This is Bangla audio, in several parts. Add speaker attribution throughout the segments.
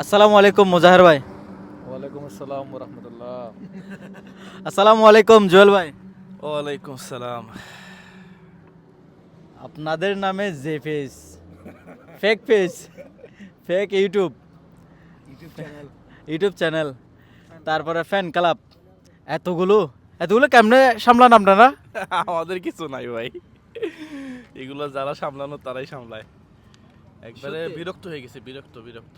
Speaker 1: আসসালামু আলাইকুম মুজাহের ভাই।
Speaker 2: ওয়ালাইকুম আসসালাম রহমতুল্লাহ
Speaker 1: আসসালামু আলাইকুম জুয়েল ভাই।
Speaker 3: ওয়ালাইকুম সালাম।
Speaker 1: আপনাদের নামে যে page fake page fake YouTube YouTube channel তারপরে ফ্যান ক্লাব এতগুলো এতগুলো কেমনে সামলান আপনারা?
Speaker 3: আমাদের কিছু নাই ভাই। এগুলো যারা সামলানো তারাই সামলায়। একবারে বিরক্ত হয়ে গেছে বিরক্ত বিরক্ত।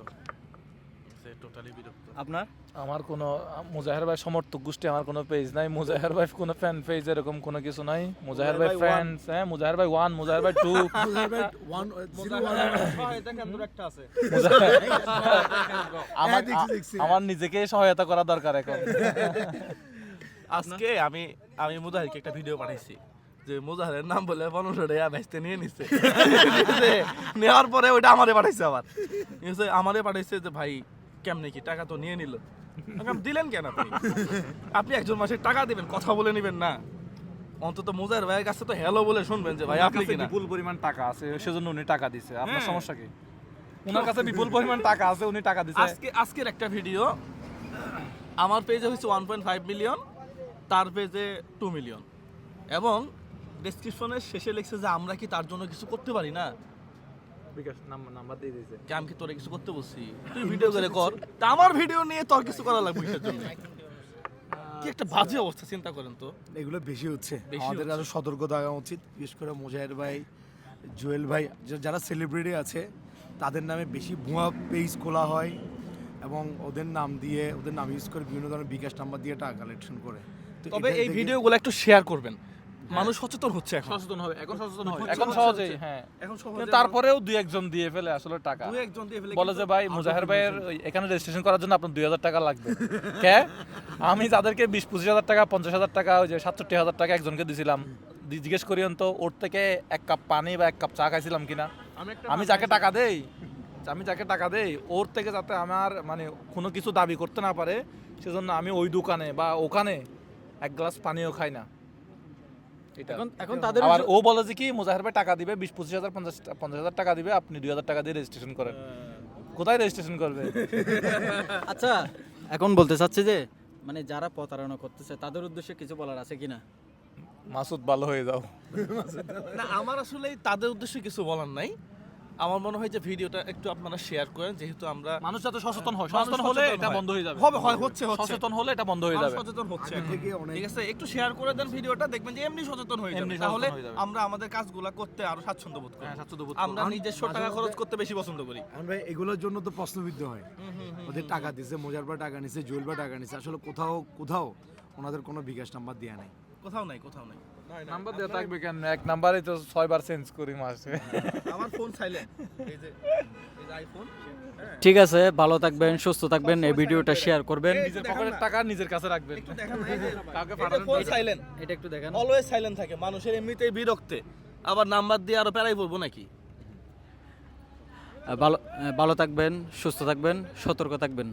Speaker 3: টোটালি বিরক্ত।
Speaker 1: আপনার?
Speaker 2: আমার কোনো মুজাহের ভাই সমর্থক গোষ্ঠী আমার কোনো পেজ নাই। মুজাহের ভাই কোনো ফ্যান পেজ এরকম কোনো কিছু নাই। মুজাহের ভাই
Speaker 3: ভাই
Speaker 2: ফ্যান্স হ্যাঁ মুজাহের ভাই ওয়ান মুজাহের ভাই টু আমার
Speaker 4: দেখছি, দেখছি।
Speaker 2: আমার নিজেকে সহায়তা করা দরকার এখন।
Speaker 3: আজকে আমি আমি মুজাহিরকে একটা ভিডিও পাঠাইছি যে মুজাহিরের নাম বলে পনেরোশো টাকা নিয়ে নিচ্ছে নেওয়ার পরে ওইটা আমারে পাঠাইছে আবার? আমারে পাঠাইছে যে ভাই কেমনে কি টাকা তো নিয়ে নিল? দিলেন কেন আপনি? আপনি একজন মাসে টাকা দিবেন কথা বলে নেবেন না। অন্তত মুজাহির ভাইয়ের কাছে তো হ্যালো বলে শুনবেন যে ভাই আপনি কিনা?
Speaker 2: বিপুল পরিমাণ টাকা আছে সেজন্য উনি টাকা দিছে। আপনার
Speaker 3: হ্যাঁ।
Speaker 2: সমস্যা কি? ওনার কাছে বিপুল পরিমাণ টাকা আছে উনি টাকা দিছে।
Speaker 3: আজকে আজকের একটা ভিডিও আমার পেজে হচ্ছে ওয়ান পয়েন্ট ফাইভ মিলিয়ন তার পেজে টু মিলিয়ন এবং ডেসক্রিপশনের শেষে লিখছে যে আমরা কি তার জন্য কিছু করতে পারি না?
Speaker 2: বিকাশ নাম্বার নাম্বার দিয়ে দিয়েছে।
Speaker 3: কি আমি কি তোরে কিছু করতে বলছি? তুই ভিডিও করে কর। তা আমার ভিডিও নিয়ে তোর কিছু করা লাগবে কিসের জন্য? কি একটা বাজে অবস্থা চিন্তা করেন তো।
Speaker 4: এগুলো বেশি হচ্ছে।
Speaker 3: বেশি
Speaker 4: আমাদের। আরও সতর্ক থাকা উচিত। বিশেষ করে মুজাহির ভাই জুয়েল ভাই যারা সেলিব্রিটি আছে তাদের নামে বেশি ভুয়া পেজ খোলা হয় এবং ওদের নাম দিয়ে ওদের নাম ইউজ করে বিভিন্ন ধরনের বিকাশ নাম্বার দিয়ে টাকা কালেকশন করে। তো
Speaker 3: তবে এই ভিডিওগুলো একটু শেয়ার করবেন। মানুষ সচেতন হচ্ছে এখন।
Speaker 2: সচেতন হবে। এখন সচেতন
Speaker 3: হয়।
Speaker 2: এখন সহজেই হ্যাঁ।
Speaker 3: এখন
Speaker 2: কিন্তু
Speaker 3: সহজে
Speaker 2: তারপরেও দুই একজন দিয়ে ফেলে আসলে টাকা।
Speaker 3: দুই একজন দিয়ে ফেলে
Speaker 2: বলে যে ভাই
Speaker 3: of
Speaker 2: ভাইয়ের এখানে রেজিস্ট্রেশন করার জন্য আপনার দুই হাজার টাকা লাগবে। কে? আমি যাদেরকে বিশ পঁচিশ হাজার টাকা পঞ্চাশ হাজার টাকা ওই যে সাতষট্টি হাজার টাকা একজনকে দিছিলাম। জিজ্ঞেস করিয়েন তো ওর থেকে এক কাপ পানি বা এক কাপ চা খাইছিলাম কিনা?
Speaker 3: আমি
Speaker 2: যাকে টাকা দেই আমি যাকে টাকা দেই ওর থেকে যাতে আমার মানে কোনো কিছু দাবি করতে না পারে সেজন্য আমি ওই দোকানে বা ওখানে এক গ্লাস পানিও খাই না।
Speaker 1: এখন এখন তাদের
Speaker 2: আর ও বলে যে কি মুজাহির ভাই টাকা দিবে বিশ পঁচিশ হাজার পঞ্চাশ পঞ্চাশ হাজার টাকা দিবে আপনি দুই হাজার টাকা দিয়ে রেজিস্ট্রেশন করেন। কোথায় রেজিস্ট্রেশন করবে?
Speaker 1: আচ্ছা এখন বলতে চাচ্ছি যে মানে যারা প্রতারণা করতেছে তাদের উদ্দেশ্যে কিছু বলার আছে কিনা?
Speaker 2: মাসুদ ভালো হয়ে যাও।
Speaker 3: না আমার আসলে তাদের উদ্দেশ্যে কিছু বলার নাই। আমার মনে হয় যে ভিডিওটা একটু আপনারা শেয়ার করেন যেহেতু আমরা
Speaker 2: মানুষ যাতে সচেতন হয় সচেতন হলে এটা বন্ধ হয়ে যাবে।
Speaker 3: হবে হয় হচ্ছে হচ্ছে।
Speaker 2: সচেতন হলে এটা বন্ধ হয়ে যাবে।
Speaker 3: সচেতন হচ্ছে। ঠিক আছে একটু শেয়ার করে দেন ভিডিওটা দেখবেন যে এমনি সচেতন হয়ে যাবে। তাহলে আমরা আমাদের কাজগুলো করতে আরও স্বাচ্ছন্দ্য বোধ করি।
Speaker 2: হ্যাঁ, স্বাচ্ছন্দ্য বোধ
Speaker 3: আমরা
Speaker 2: করব।
Speaker 3: নিজস্ব টাকা খরচ করতে বেশি পছন্দ করি।
Speaker 4: ভাই এগুলোর জন্য তো প্রশ্নবিদ্ধ হয়। ওদের টাকা দিছে মোজার বা টাকা নিছে জুয়েল বা টাকা নিছে আসলে কোথাও কোথাও ওনাদের কোনো বিকাশ নাম্বার দেওয়া নাই।
Speaker 3: কোথাও নাই কোথাও নাই।
Speaker 2: নাম্বার দেওয়া থাকবে কেন? এক নাম্বারই তো ছয়বার চেঞ্জ করি মাসে।
Speaker 3: আমার ফোন সাইলেন্ট এই যে এই যে আইফোন
Speaker 1: ঠিক আছে ভালো থাকবেন সুস্থ থাকবেন এই ভিডিওটা শেয়ার করবেন।
Speaker 2: নিজের পকেটের টাকা নিজের কাছে রাখবেন।
Speaker 3: একটু দেখেন না, এই যে
Speaker 2: কাউকে
Speaker 3: এটা ফোন সাইলেন্ট
Speaker 1: এটা একটু দেখেন।
Speaker 3: অলওয়েজ সাইলেন্ট থাকে মানুষের এমনিতেই বিরক্তে। আবার নাম্বার দিয়ে আরও প্যারাই পড়ব নাকি?
Speaker 1: ভালো ভালো থাকবেন সুস্থ থাকবেন সতর্ক থাকবেন।